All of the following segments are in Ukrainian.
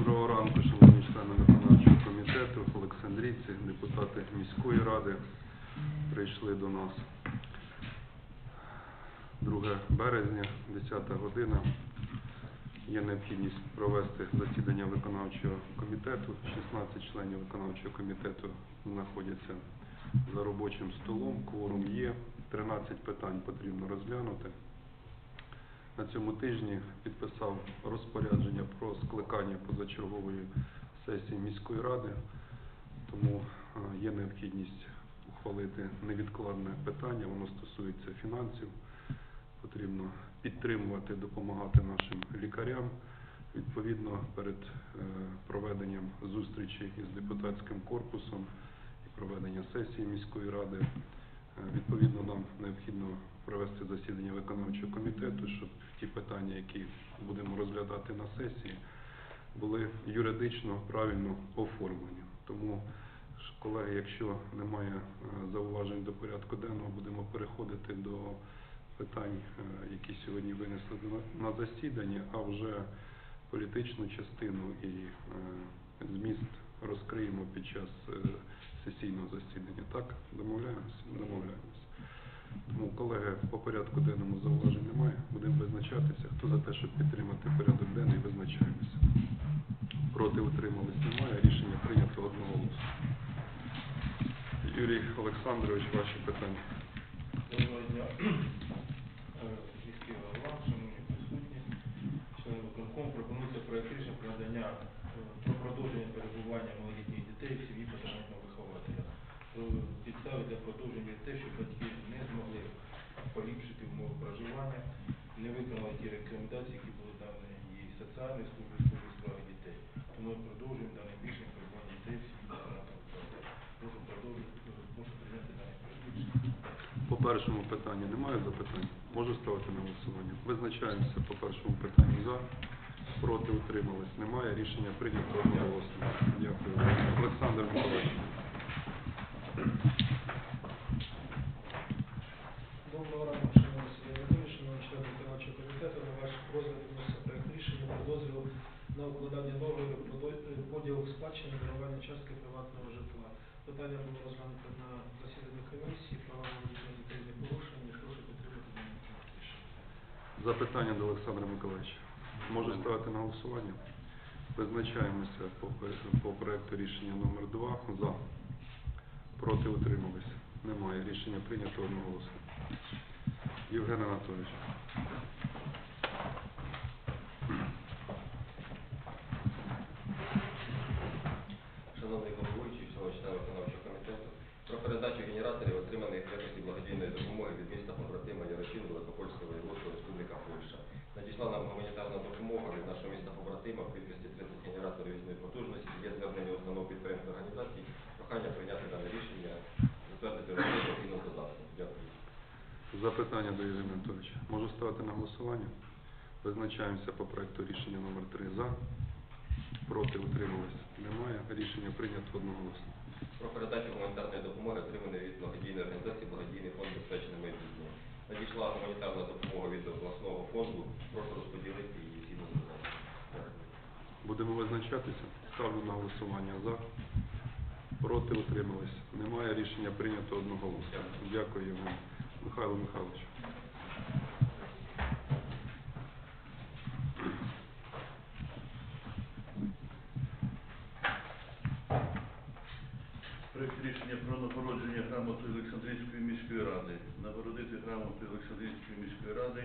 ранку, шановні члени виконавчого комітету, олександрійці, депутати міської ради прийшли до нас. 2 березня, 10 година. Є необхідність провести засідання виконавчого комітету. 16 членів виконавчого комітету знаходяться за робочим столом. Кворум є. 13 питань потрібно розглянути. На цьому тижні підписав розпорядження про скликання позачергової сесії міської ради, тому е, є необхідність ухвалити невідкладне питання, воно стосується фінансів. Потрібно підтримувати, допомагати нашим лікарям. Відповідно, перед е, проведенням зустрічі із депутатським корпусом і проведення сесії міської ради Е, Відповідно, нам необхідно провести засідання виконавчого комітету, щоб ті питання, які будемо розглядати на сесії, були юридично правильно оформлені. Тому, колеги, якщо немає е, зауважень до порядку денного, будемо переходити до питань, е, які сьогодні винесли на- засідання, а вже політичну частину і е, зміст розкриємо під час сесійного засідання. Так, домовляємося? Домовляємося. Тому, колеги, по порядку денному зауважень немає. Будемо визначатися. Хто за те, щоб підтримати порядок денний, визначаємося. Проти утримались немає. Рішення прийнято одноголосно. Юрій Олександрович, ваші питання. Доброго дня. Е, Міський голова, шановні присутні, члени виконкому, пропонується проект рішення про надання е, про продовження перебування малолітніх дітей в сім'ї патронатного вихователя. Підстави для продовження те, що батьки не змогли поліпшити умови проживання, не виконали ті рекомендації, які були дані і соціальної служби, і служби справ дітей. Тому ми продовжуємо дане рішення перебування дітей в сім'ї. Прошу продовжити, прошу прийняти дане рішення. По першому питанню немає запитань? Можу ставити на голосування? Визначаємося по першому питанню за. Проти утримались. Немає. Рішення прийнято одноголосно. Дякую. Олександр Миколаївич. Доброго ранку, шановні Сергій Анатолійович, шановні члени виконавчого комітету. На ваш розгляд вноситься проект рішення про дозвіл на укладання договору про до- поділ спадщини дарування частки приватного житла. Питання було розглянуто на засіданні комісії, права дітей не порушені. Прошу підтримати проект рішення. Запитання до Олександра Миколаївича. Можу ставити на голосування? Визначаємося по, по проекту рішення номер 2 За. Проти утримались. Немає. Рішення прийнято одноголосно. Євген Анатолійович. Шановний головуючий, шановні члени виконавчого комітету, про передачу генераторів, отриманих в якості благодійної допомоги від міста побратима Ярочин Великопольського воєводства Республіка Польща. Надійшла нам гуманітарна допомога від нашого міста побратима в кількості 30 генераторів різної потужності. Є звернення установ підприємств організацій. Прохання прийняти дане рішення, затвердити роботу і додатку. Дякую. Запитання до Євгена Анатолійовича. Можу ставити на голосування? Визначаємося по проекту рішення номер 3 За. Проти утримались. Немає. Рішення прийнято одноголосно. Про передачу гуманітарної допомоги отриманої від благодійної організації Благодійний фонд безпечне майбутнє. Надійшла гуманітарна допомога від обласного фонду. Прошу розподілити її законом. Дякую. Будемо визначатися. Ставлю на голосування за. Проти утримались. Немає. Рішення прийнято одноголосно. Дякую, Євген. Михайло Михайлович. Проект рішення про нагородження грамотою Олександрійської міської ради. Нагородити грамотою Олександрійської міської ради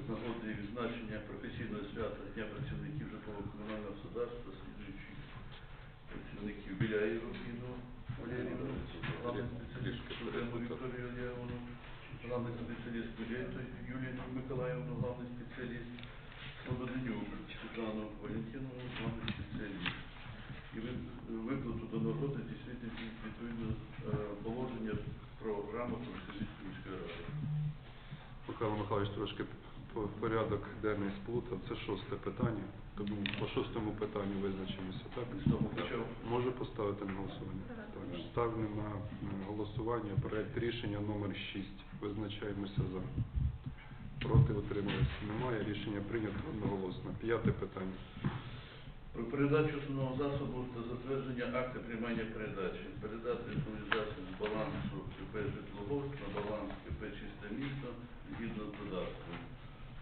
з нагоди відзначення професійного свята Дня працівників житлово-комунального господарства, слідуючих працівників Біляєву Інну Валерійовну, главний спеціаліст Судему Вікторію Олєвну, главний спеціаліст Юлію Миколаївну, главний спеціаліст Слободенюк Світлану Валентиновну, главний спеціаліст і виплату до нагороди здійснити відповідно е, положення про грамоту Сільської міської ради. Михайло Михайлович трошки порядок денний сплутав. Це шосте питання. Тому по шостому питанню визначимося. Так? З. Можу поставити на голосування? Так. Ставлю на голосування проект рішення номер 6. Визначаємося за. Проти утримались. Немає. Рішення прийнято одноголосно. П'яте питання. Про передачу основного засобу та затвердження акта приймання передачі. Передати засіб з балансу КП «Житлогост» на баланс КП «Чисте місто» згідно з додатком.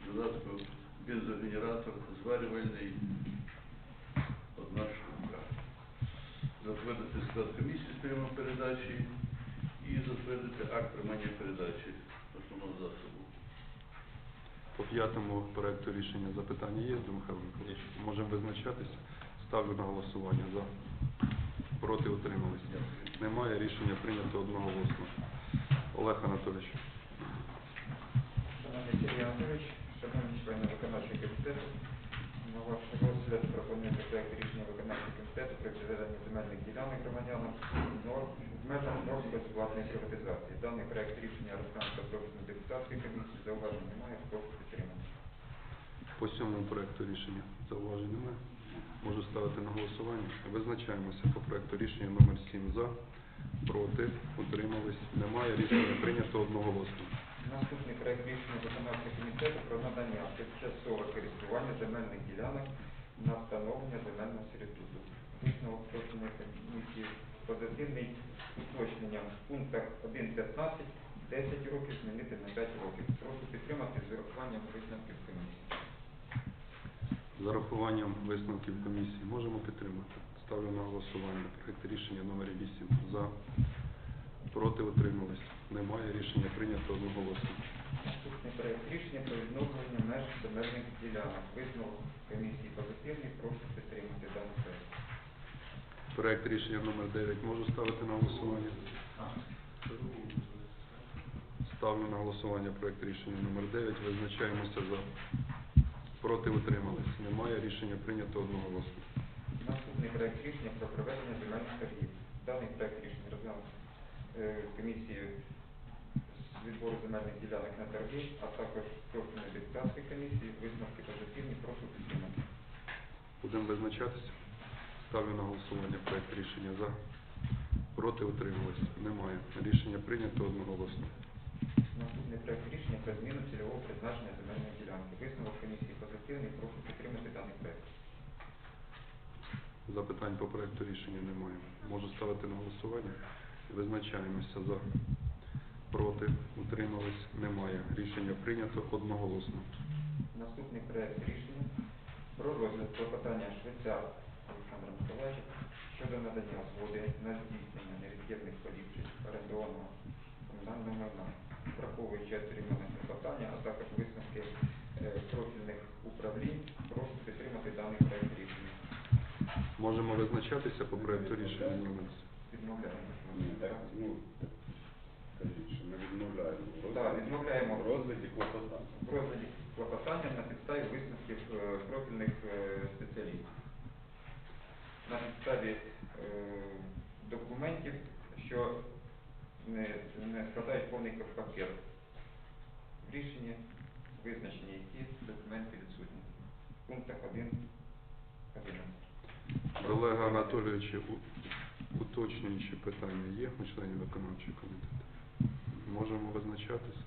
Додатку бензогенератор зварювальний одна штука. Затвердити склад комісії з прийому передачі і затвердити акт приймання передачі основного засобу. По п'ятому проекту рішення запитання є до Миколаївич? Можемо визначатися. Ставлю на голосування за. Проти утримались. Немає. Рішення прийнято одноголосно. Олег Анатолійович. Шановний Сергій Анатолійович, шановні члени виконавчого комітету, на ваш розгляд пропонується проект рішення виконавчого комітету про відведення земельних ділянок громадянам норм в норм безоплатної приватизації. Даний проект рішення розглянуто профільної депутатської комісії, зауважень немає, прошу підтримати. По сьомому проекту рішення зауважень немає. Можу ставити на голосування. Визначаємося по проекту рішення номер 7 за, проти, утримались. Немає. Рішення прийнято одноголосно. Наступний проект рішення виконавчого комітету про надання тимчасове користування земельних ділянок на встановлення земельного сервітуту. Висновок профільної комісії позитивний уточненням в пунктах 1.15 10 років змінити на 5 років. Прошу підтримати з урахуванням висновків комісії. За рахуванням висновків комісії можемо підтримати. Ставлю на голосування проект рішення номер 8 за, проти, утримались. Немає. Рішення прийнято одноголосно. Наступний проект рішення про відновлення меж земельних ділянок. Висновок комісії позитивний. Прошу підтримати даний проект. Проект рішення номер 9 можу ставити на голосування. Ставлю на голосування проект рішення номер 9. Визначаємося за. Проти утримались. Немає. Рішення прийнято одноголосно. Наступний проект рішення про проведення земельних торгів. Даний проект рішення розглянув е, комісією з відбору земельних ділянок на торги, а також профільної депутатської комісії. Висновки позитивні. Прошу підтримати. Будемо визначатися. Ставлю на голосування проект рішення за. Проти утримались. Немає. Рішення прийнято одноголосно. Наступний проект рішення про зміну цільового призначення земельної ділянки. Висновок комісії позитивний. Прошу підтримати даний проект. Запитань по проекту рішення немає. Можу ставити на голосування. Визначаємося за. Проти утримались. Немає. Рішення прийнято одноголосно. Наступний проект рішення про розгляд клопотання Швеця Олександра Миколаївича щодо надання згоди на здійснення нероз'ємних поліпшень орендованого комунального майна, враховуючи отримане клопотання, а також висновки е, профільних управлінь, прошу підтримати даний проект рішення. Можемо визначатися по проекту рішення. Відмовляємо. Ні, так, ну, кажіть, що ми відмовляємо. в розгляді- Так, відмовляємо. В розгляді клопотання. В розгляді клопотання на підставі висновків е, профільних е, спеціалістів. На підставі е, документів, що не, не складають повний пакет. В рішенні визначені, які документи відсутні. В пунктах 1, 11. Олега Анатолійовича у- уточнюючі питання є у членів виконавчого комітету? Можемо визначатися.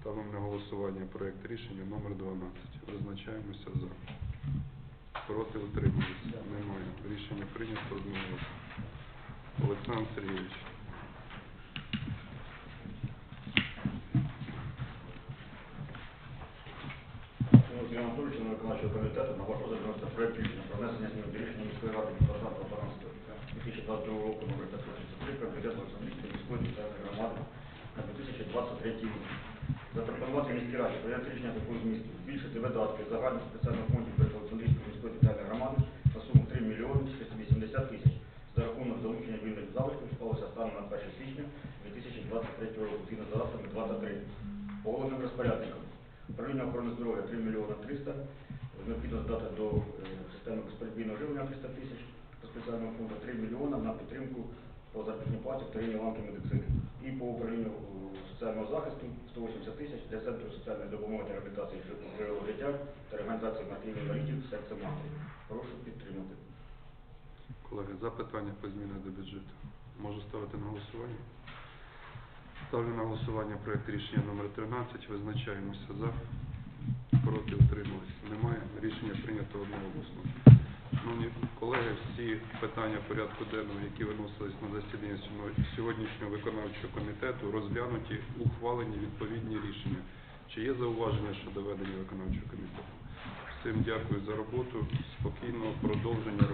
Ставимо на голосування проект рішення номер 12. Визначаємося за. Проти утримуємося. Немає. Рішення прийнято одноголосно. Олександр Сергійович. Сергій Анатолійович, член виконавчого комітету, на ваш розгляд вноситься проект рішення про внесення змін до рішення міської ради від 20 12 2022 року номер 533 про бюджет Олександрійської міської територіальної громади на 2023 рік. Запропонувати міській раді проєкт рішення такого змісту. Збільшити видатки загальних спеціальних фондів бюджету Олександрійської міської територіальної громади на суму 3 мільйони 480 тисяч за рахунок залучення вільних залишків склалося станом на 1 січня 2023 року згідно з додатками 2 та 3. Головним розпорядникам. Управління охорони здоров'я 3 мільйони 300. Необхідно здати до е, системи безперебійного живлення 300 тисяч по спеціальному фонду 3 мільйона на підтримку по заробітній платі в країні ланки медицини. І по управлінню е, соціального захисту 180 тисяч для Центру соціальної допомоги та реабілітації живого життя та організації марків інвалідів серця матері. Прошу підтримати. Колеги, запитання по змінах до бюджету. Можу ставити на голосування? Ставлю на голосування проект рішення номер 13. Визначаємося за. Проти утримались. Немає. Рішення прийнято одноголосно. Шановні колеги, всі питання порядку денного, які виносились на засідання сьогоднішнього виконавчого комітету, розглянуті, ухвалені відповідні рішення. Чи є зауваження щодо ведення виконавчого комітету? Всім дякую за роботу. Спокійного продовження